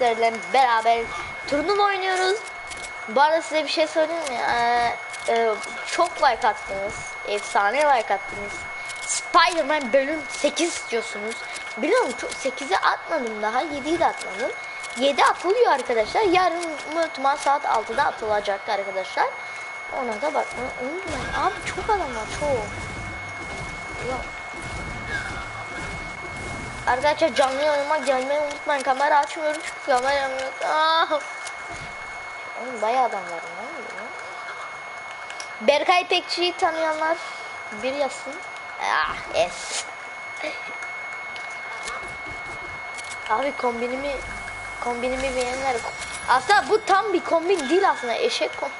sizlerle beraber turnuva oynuyoruz. Bu arada size bir şey söyleyeyim mi? Ee, e, çok like attınız. Efsane like attınız. Spider-Man bölüm 8 istiyorsunuz. Biliyorum çok 8'i atmadım daha. 7'yi de atmadım. 7 atılıyor arkadaşlar. Yarın unutma saat 6'da atılacak arkadaşlar. Ona da bakmayı. Abi çok adam var çok. Ya. Arkadaşlar canlı yayınıma gelmeyi unutmayın. Kamera açmıyorum çünkü kameram yok. Oğlum bayağı adam var. Ne oluyor? Berkay Pekçi'yi tanıyanlar bir yazsın. Ah es. Abi kombinimi kombinimi beğenenler aslında bu tam bir kombin değil aslında eşek kom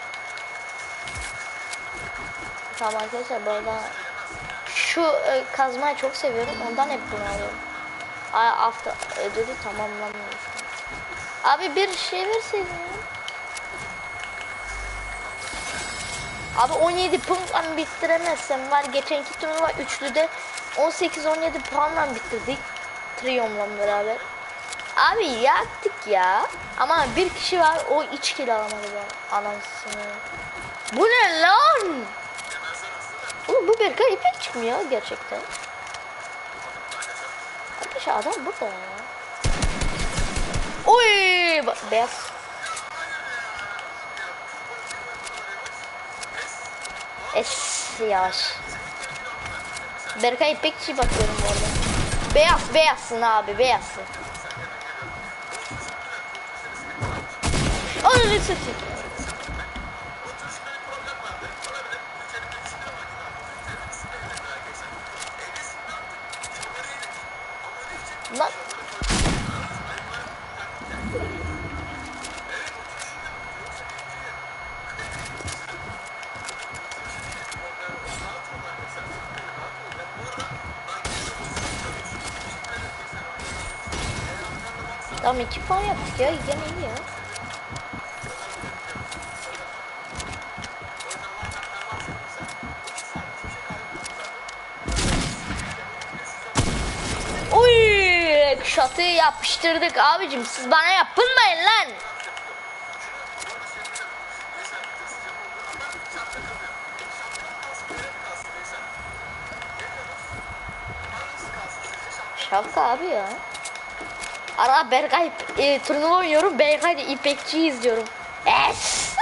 Tamam arkadaşlar bu arada şu e, kazmayı çok seviyorum ondan hep bunu alıyorum. Hafta ödülü tamamlanmış. Abi bir şey verseydin. Abi 17 puanla bitiremezsem var. Geçenki turnuva üçlüde 18-17 puanla bitirdik. Triyomla beraber. Abi yaktık ya. Ama bir kişi var o iç kill alamadı ben. Anasını. Bu ne lan? Oğlum bu Berkay ipek çıkmıyor gerçekten. Arkadaşlar adam burada ya. Oy! Bak, Beyaz. Es yavaş. Berkay İpekçi bakıyorum bu arada. Beyaz beyazsın abi beyazsın. Ananı satayım. 2 puan yaptık ya. Gene iyi ya. Oy! Şatı yapıştırdık abicim. Siz bana yapınmayın lan. Şaka abi ya. Ara Berkay e, turnuva oynuyorum. Berkay da İpekçi izliyorum. Es.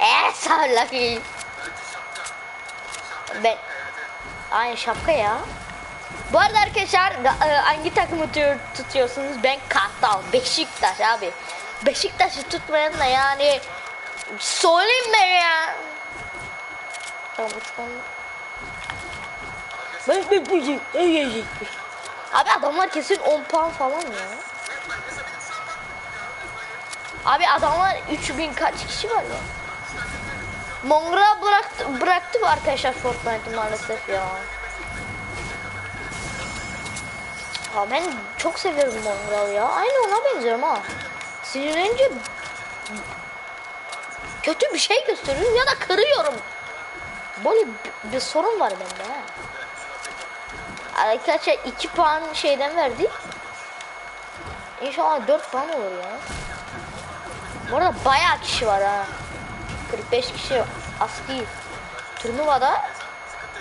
es Allah'ım. Ben Aynı şapka ya. Bu arada arkadaşlar e, hangi takımı tutuyor- tutuyorsunuz? Ben Kartal, Beşiktaş abi. Beşiktaş'ı tutmayan da yani söyleyeyim ben ya. Tamam uçkan. Ben ben bu ay. Abi adamlar kesin 10 puan falan ya. Abi adamlar 3000 kaç kişi var ya? Mongra bıraktı, bıraktı bu arkadaşlar Fortnite'ı maalesef ya. Ya ben çok seviyorum Mongrel ya. Aynı ona benziyorum ha. Sinirlenince kötü bir şey gösteriyorum ya da kırıyorum. Böyle bir, bir sorun var bende ha. Arkadaşlar 2 puan şeyden verdik. İnşallah 4 puan olur ya. Bu arada bayağı kişi var ha. 45 kişi az değil. Turnuvada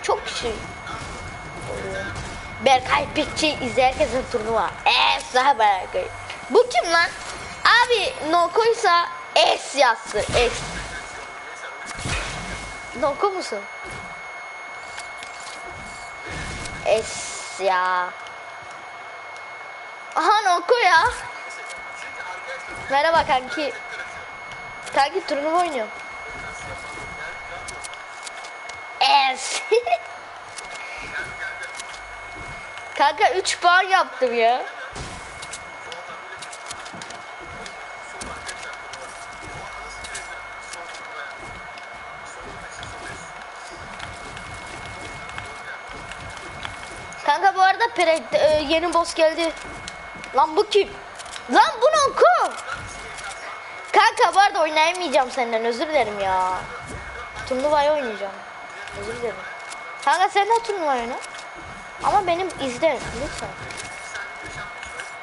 çok kişi. Berkay Pekçi izlerken turnuva. Efsane Berkay. Bu kim lan? Abi Noko'ysa S yazsın. S. Noko musun? S ya. Aha Noko ya. Merhaba kanki. Kanki turnuva oynuyorum. Es. Kanka 3 puan yaptım ya. Kanka bu arada pere, e, yeni boss geldi. Lan bu kim? Lan bunu oku. Kanka bu arada oynayamayacağım senden özür dilerim ya. Turnuvayı oynayacağım. Özür dilerim. Kanka sen de turnuva oyna. Ama benim izle lütfen.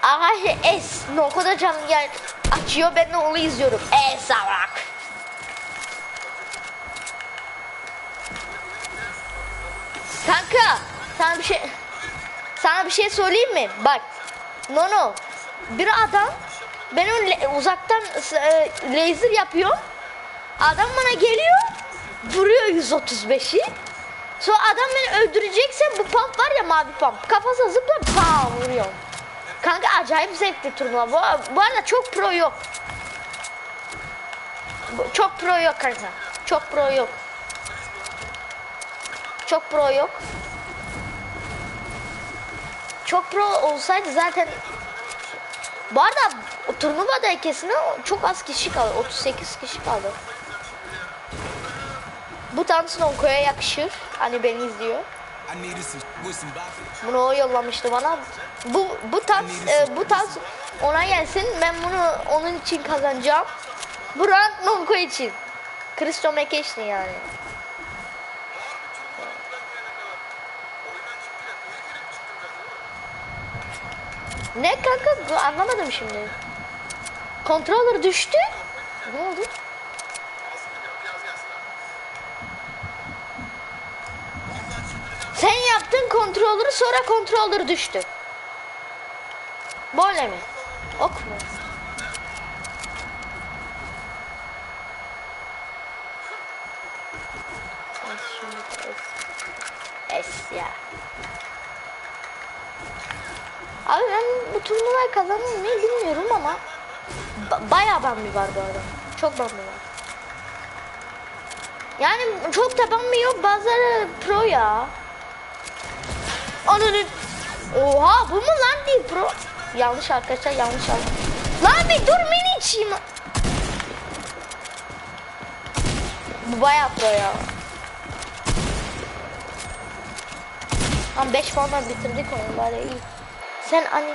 Arkadaşlar es no kadar canlı yani açıyor ben de onu izliyorum. Es bak. Kanka sana bir şey sana bir şey söyleyeyim mi? Bak. No no. Bir adam benim uzaktan e, laser yapıyor. Adam bana geliyor. Vuruyor 135'i. Sonra adam beni öldürecekse bu pump var ya mavi pump. Kafasına zıpla bam vuruyor. Kanka acayip zevkli turnuva. Bu, bu arada çok pro yok. Çok pro yok kanka. Çok pro yok. Çok pro yok. Çok pro olsaydı zaten bu arada turnuvada kesin çok az kişi kaldı. 38 kişi kaldı. Bu dans Nonko'ya yakışır. Hani beni izliyor. Bunu o yollamıştı bana. Bu bu dans e, bu dans ona gelsin. Ben bunu onun için kazanacağım. Bu round Nonko için. Christo McCash'ni yani. Ne kanka anlamadım şimdi. Controller düştü. Ne oldu? Sen yaptın kontrolörü sonra kontrolör düştü. Böyle mi? Ok mu? Sen şimdi es. Es ya. Abi ben turnuvayı kazanır mıyım bilmiyorum ama ba- bayağı bambi var bu arada. Çok bambi var. Yani çok da bambi yok bazıları pro ya. Ananı. Oha bu mu lan değil pro? Yanlış arkadaşlar yanlış al. Lan bir dur mini içeyim. Bu bayağı pro ya. Tam 5 puanla bitirdik onu bari iyi. Sen hani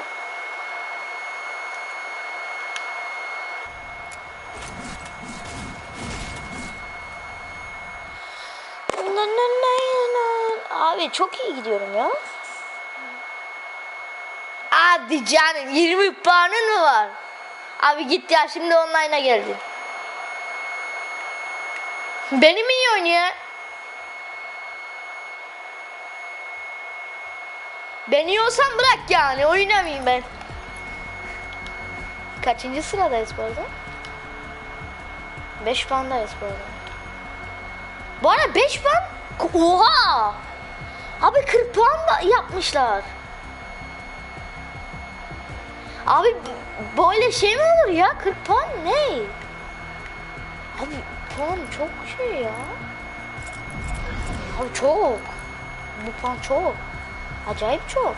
Abi çok iyi gidiyorum ya. Hadi canım 20 puanın mı var? Abi git ya şimdi online'a geldi. Benim iyi oynuyor. Ben iyi olsam bırak yani oynamayayım ben. Kaçıncı sıradayız bu arada? 5 puandayız bu arada. Bu arada 5 puan Oha! Abi 40 puan da yapmışlar. Abi böyle şey mi olur ya? 40 puan ne? Abi puan çok şey ya. Abi çok. Bu puan çok. Acayip çok.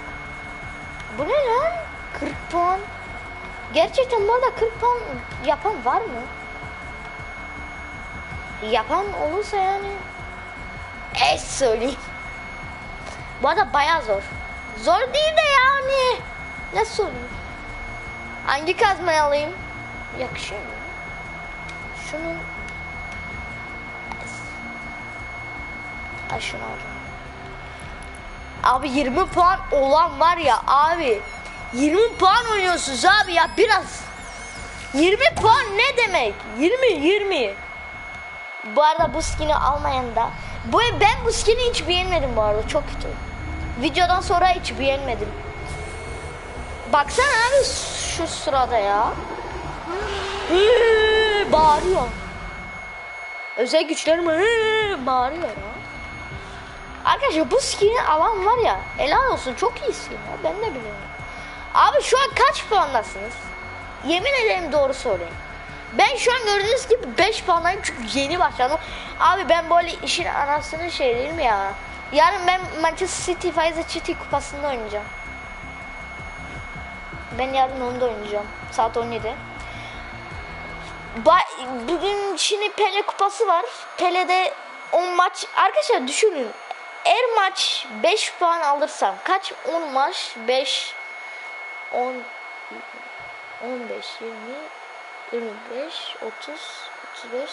Bu ne lan? 40 puan. Gerçekten bu arada 40 puan yapan var mı? Yapan olursa yani es söyleyeyim. Bu arada bayağı zor. Zor değil de yani. Ne söyleyeyim? Hangi kazmayı alayım? Yakışıyor mu? Şunun Ay şunu alacağım. Abi 20 puan olan var ya abi. 20 puan oynuyorsunuz abi ya biraz. 20 puan ne demek? 20 20. Bu arada bu skin'i almayan da. Bu ben bu skin'i hiç beğenmedim bu arada. Çok kötü. Videodan sonra hiç beğenmedim. Baksana abi şu sırada ya. Hı, bağırıyor. Özel güçlerim hı, bağırıyor ya. Arkadaşlar bu skin'i alan var ya helal olsun çok iyi skin ya ben de biliyorum. Abi şu an kaç puandasınız? Yemin ederim doğru söyleyin. Ben şu an gördüğünüz gibi 5 puandayım çünkü yeni başladım. Abi ben böyle işin anasını şey değil mi ya? Yarın ben Manchester City Faiza City kupasında oynayacağım. Ben yarın onu da oynayacağım. Saat 17. Ba- bugün şimdi Pele kupası var. Pele'de 10 maç. Arkadaşlar düşünün. Her maç 5 puan alırsam kaç 10 maç 5 10 15 20 25 30 35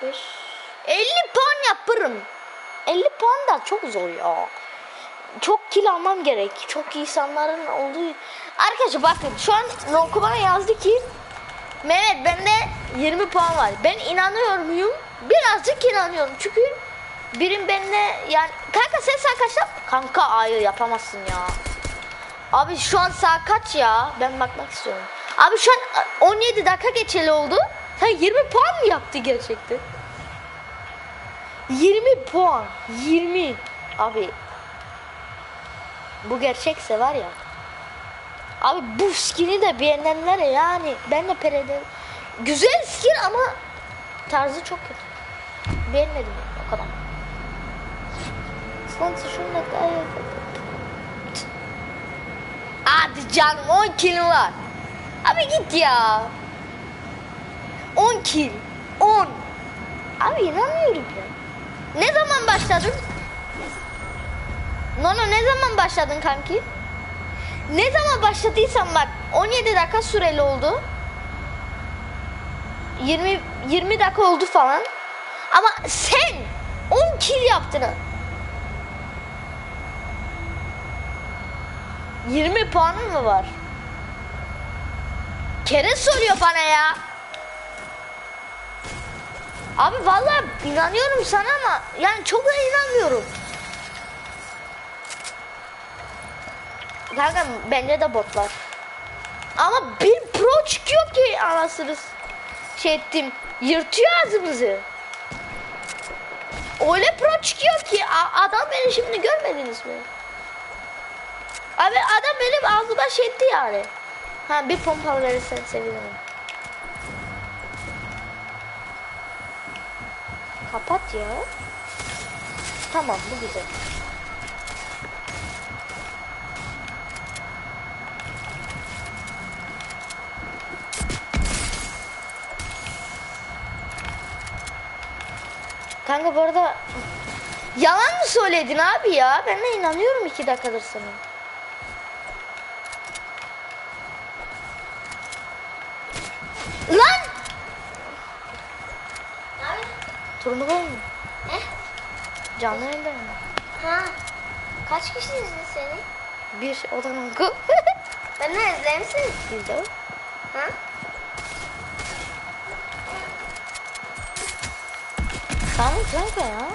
45 50 puan yaparım. 50 puan da çok zor ya. çok kill almam gerek. Çok insanların olduğu. Arkadaşlar bakın şu an Nonku bana yazdı ki Mehmet bende 20 puan var. Ben inanıyor muyum? Birazcık inanıyorum. Çünkü birim benimle yani kanka sen saat kaçta? Kanka hayır yapamazsın ya. Abi şu an saat kaç ya? Ben bakmak istiyorum. Abi şu an 17 dakika geçeli oldu. Sen 20 puan mı yaptı gerçekten? 20 puan. 20. Abi. Bu gerçekse var ya. Abi bu skin'i de beğenenler yani ben de perede güzel skin ama tarzı çok kötü. Beğenmedim o kadar. Sponsor şunu da Hadi canım 10 kill var. Abi git ya. 10 kill. 10. Abi inanmıyorum ya. Ne zaman başladın? Nono ne zaman başladın kanki? Ne zaman başladıysan bak 17 dakika süreli oldu. 20 20 dakika oldu falan. Ama sen 10 kill yaptın. ha. 20 puanın mı var? Kere soruyor bana ya. Abi vallahi inanıyorum sana ama yani çok da inanmıyorum. Kanka bence de botlar. Ama bir pro çıkıyor ki anasını şey ettim. Yırtıyor ağzımızı. Öyle pro çıkıyor ki adam beni şimdi görmediniz mi? Abi adam benim ağzıma şey etti yani. Ha bir pompalı verirsen sevinirim. Kapat ya. Tamam bu güzel. Kanka bu arada yalan mı söyledin abi ya? Ben de inanıyorum iki dakikadır sana. Lan! Abi, Turnuva mı? ne? Canlı yayında mı? Ha. Kaç kişi izledi seni? Bir odan oku. Ben ne izler misin? De o. Ha? Tamam kanka ya.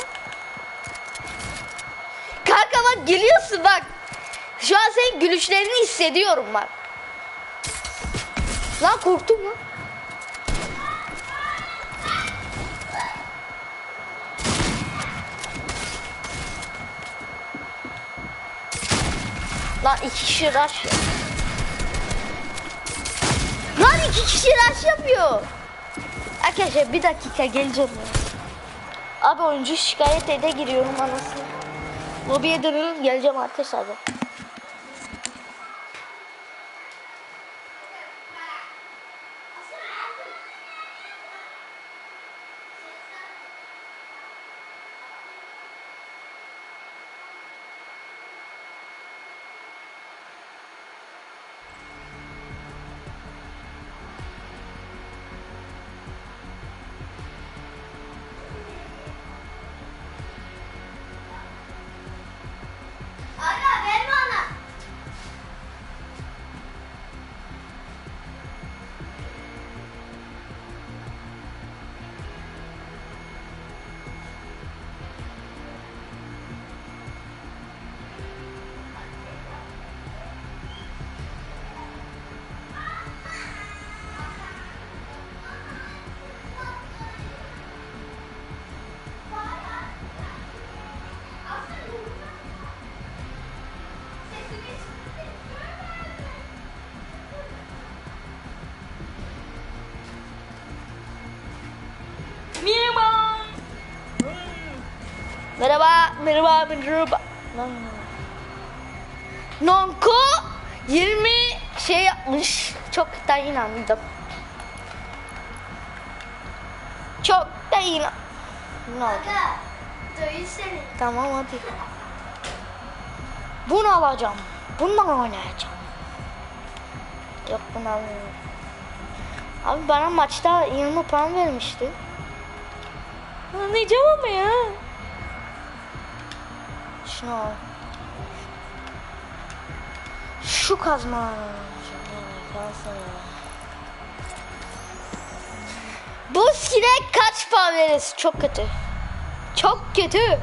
Kanka bak gülüyorsun bak. Şu an senin gülüşlerini hissediyorum bak. Lan korktum lan. Lan iki kişi rush. Lan iki kişi rush yapıyor. Arkadaşlar bir dakika geleceğim. Abi oyuncu şikayet ede giriyorum anasını. Lobiye dönüyorum geleceğim arkadaşlar. Merhaba, merhaba, merhaba. Lan. Nonko 20 şey yapmış. Çok da inandım. Çok da inan. Ne oldu? Tamam hadi. Bunu alacağım. Bundan oynayacağım. Yok bunu almıyorum. Abi bana maçta 20 puan vermişti. Anlayacağım ama ya. Şunu al. şu kazma. Bu skine kaç puan veririz? Çok kötü. Çok kötü.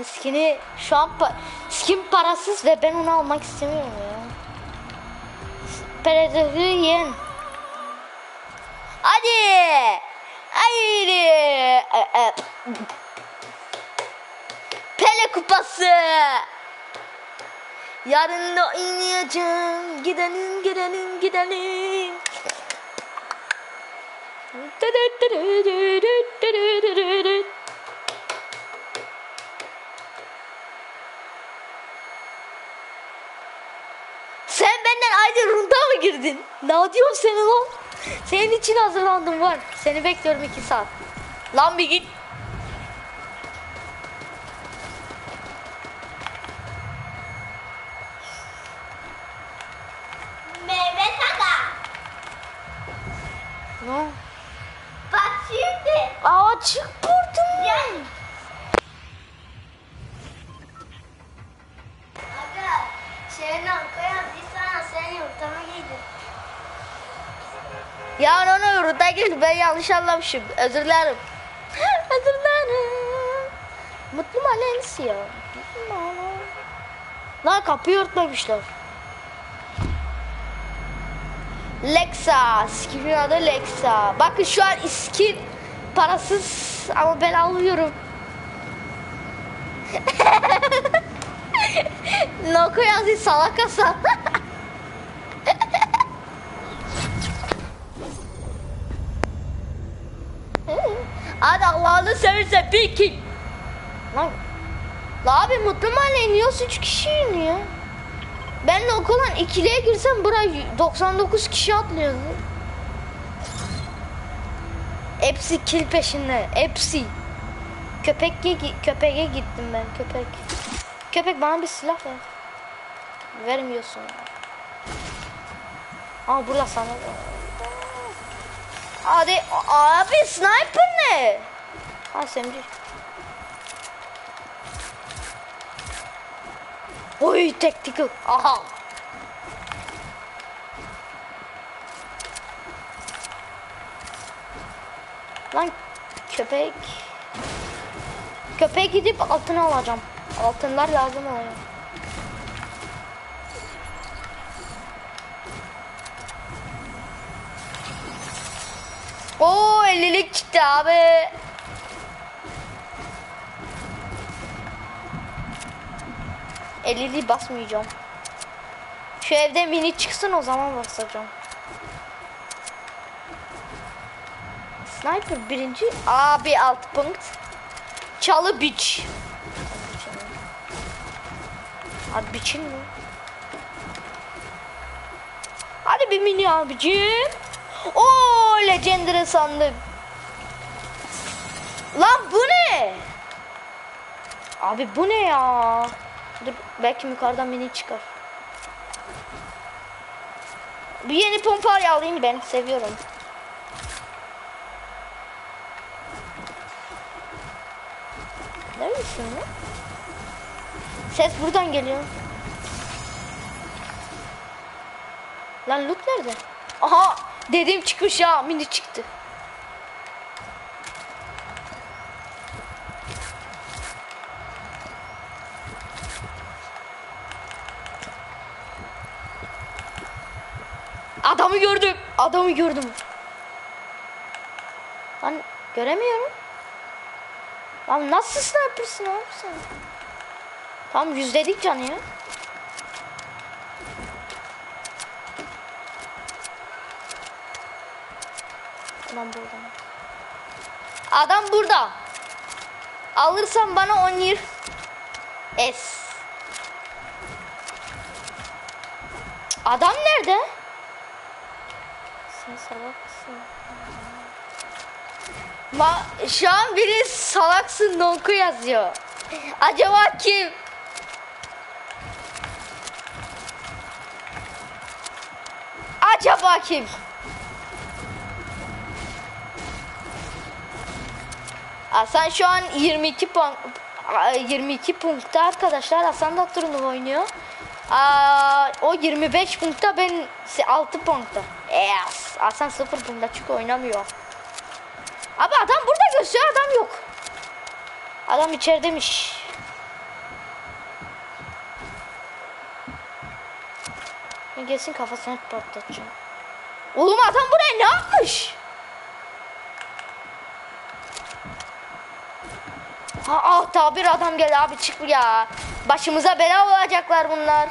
Yani skini şu an pa- skin parasız ve ben onu almak istemiyorum ya. Predatörü yen. Hadi. Haydi. E, e. Pele kupası. Yarın da oynayacağım. Gidelim gidelim gidelim. Sen benden aynı runda mı girdin? Ne diyorum seni lan? Senin için hazırlandım var. Seni bekliyorum iki saat. Lan bir git. Yanlış anlamışım. Özür dilerim. Özür dilerim. Mutlu Malensi ya. Lan kapıyı örtmemişler. Lexa. Skinin adı Lexa. Bakın şu an skin parasız ama ben alıyorum. Noko yazıyor salak Hasan. Hadi Allah'ını seversen bir kill. Lan. La abi mutlu mahalle iniyoruz 3 kişi iniyor. Ben de okuldan ikiliye girsem buraya 99 kişi atlıyordu. Hepsi kill peşinde. Hepsi. Köpek köpeğe gittim ben köpek. Köpek bana bir silah ver. Vermiyorsun. Aa burada sana. Hadi abi sniper ne? SMG. Oy tactical. Aha. Lan köpek. Köpeğe gidip altını alacağım. Altınlar lazım oluyor. Oo 50'lik çıktı abi. Elili basmayacağım. Şu evde mini çıksın o zaman basacağım. Sniper birinci. Abi alt punkt. Çalı biç. Abi biçin mi? Hadi bir mini abicim. Oo legendary sandım. Lan bu ne? Abi bu ne ya? Belki yukarıdan mini çıkar. Bir yeni pompayı alayım ben seviyorum. Neredesin lan? Ses buradan geliyor. Lan loot nerede? Aha dediğim çıkmış ya mini çıktı. Adamı gördüm. Adamı gördüm. Lan göremiyorum. Lan nasıl sniper'sın abi sen? Tam yüzdedik canı ya. Adam burada. Adam burada. Alırsan bana 10 yer. Es. Adam nerede? Sen salak? Ma şu an biri salaksın nonku yazıyor. Acaba kim? Acaba kim? Hasan şu an 22 puan 22 punkta arkadaşlar Hasan da oynuyor. Aa, o 25 punkta ben 6 punkta. Yes. Hasan 0 punkta çünkü oynamıyor. Abi adam burada gösteriyor adam yok. Adam içeridemiş. Ben gelsin kafasına patlatacağım. Oğlum adam buraya ne yapmış? Ha, ah bir adam geldi abi çık ya. Başımıza bela olacaklar bunlar.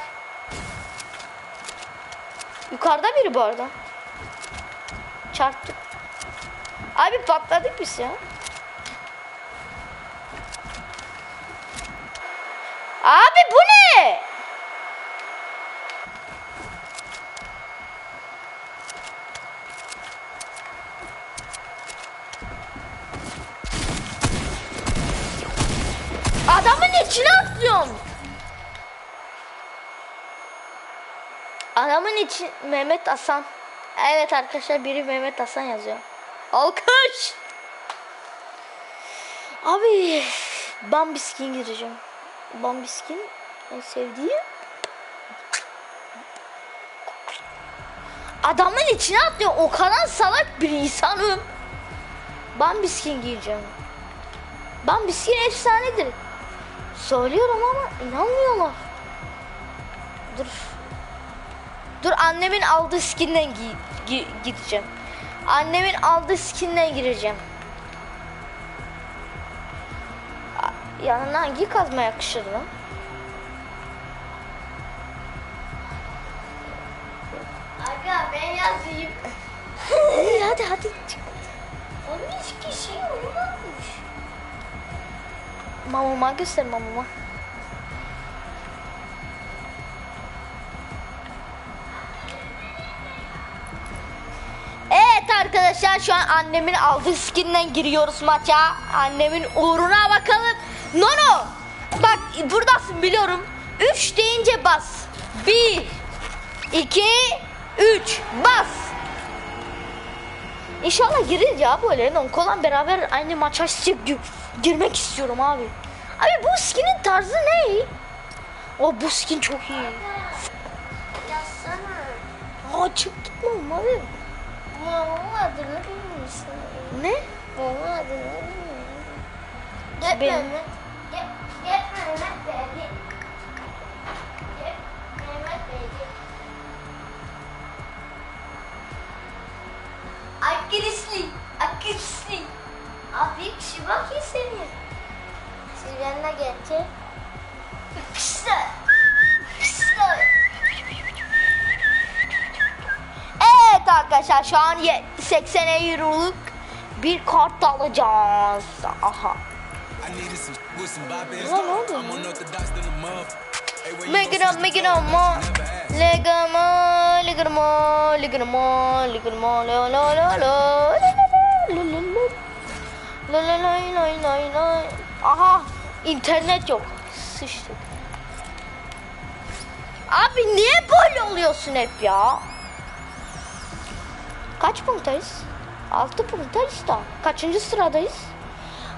Yukarıda biri bu arada. Çarptık. Abi patladık biz ya. Abi bu ne? Adamın içine atlıyorum. Adamın içi Mehmet Hasan. Evet arkadaşlar biri Mehmet Hasan yazıyor. Alkış. Abi Bambiskin gireceğim. Bambiskin en sevdiğim. Adamın içine atlıyor. O kadar salak bir insanım. Bambiskin giyeceğim. Bambiskin efsanedir. Söylüyorum ama inanmıyorlar. Dur. Dur annemin aldığı skinden gi- gi- gideceğim. Annemin aldığı skinden gireceğim. Yanına hangi kazma yakışır lan? Aga ben yazayım. Hadi hadi. 13 kişi uyumamış. Mamama göster mamama. Arkadaşlar şu an annemin aldığı skinden giriyoruz maça. Annemin uğruna bakalım. Nono bak buradasın biliyorum. 3 deyince bas. 1 2 3 bas. İnşallah girir ya böyle. Nonko'la beraber aynı maça gi- girmek istiyorum abi. Abi bu skinin tarzı ne? O bu skin çok iyi. Yazsana. Aa çık gitmem abi. Mama adını bilmiyorsun. Ne? Mama adını bilmiyorum. Get Benim. Mehmet. Get, get Mehmet baby. Get Mehmet baby. Akrisli. Akrisli. Abi kişi bak ya seni. Siz benimle gelecek. İşte. Arkadaşlar şu an ye- 80 euroluk bir kart alacağız. Aha. Ne oldu? I'm unorthodox than a mother. Hey, where you Make it gon' up, switch make it the up, tone? more. Never asked. Legamo, legamo, legamo, legamo, lo lo lo lo, lo lo lo lo. La la la la la la. Aha, internet yok. Sıçtık. Abi niye böyle oluyorsun hep ya? Kaç punktayız? 6 punktayız da. Kaçıncı sıradayız?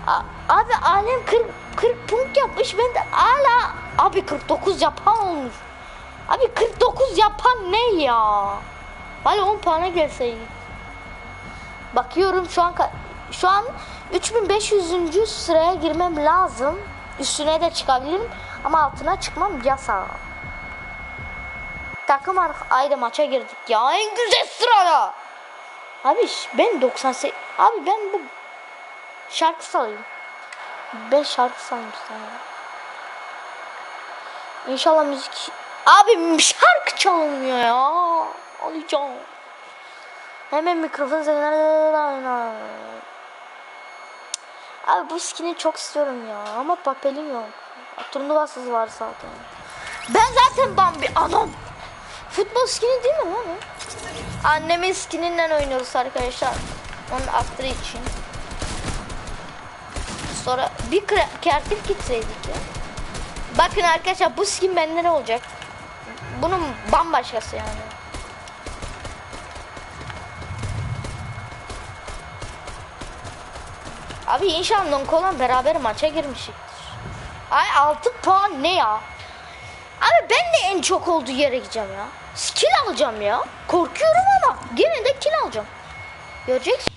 A- abi alem 40, 40 punkt yapmış. Ben de hala abi 49 yapan olmuş. Abi 49 yapan ne ya? Bari 10 puana gelseydi. Bakıyorum şu an şu an 3500. sıraya girmem lazım. Üstüne de çıkabilirim ama altına çıkmam yasak. Takım ayrı maça girdik ya en güzel sırada. Abi ben 98 abi ben bu şarkı salayım. Ben şarkı salayım sana. İnşallah müzik abi şarkı çalınmıyor ya. Alacağım. Hemen mikrofon sesleri Abi bu skini çok istiyorum ya ama papelim yok. Turnuvasız var zaten. Ben zaten Bambi anam. Futbol skini değil mi lan o? Annemin skininden oynuyoruz arkadaşlar. Onun aktarı için. Sonra bir kreatif gitseydik ya. Bakın arkadaşlar bu skin bende ne olacak? Bunun bambaşkası yani. Abi inşallah Nonko'la beraber maça girmişiktir. Ay 6 puan ne ya? Abi ben de en çok olduğu yere gideceğim ya. Skill alacağım ya. Korkuyorum ama gene de kill alacağım. Göreceksin.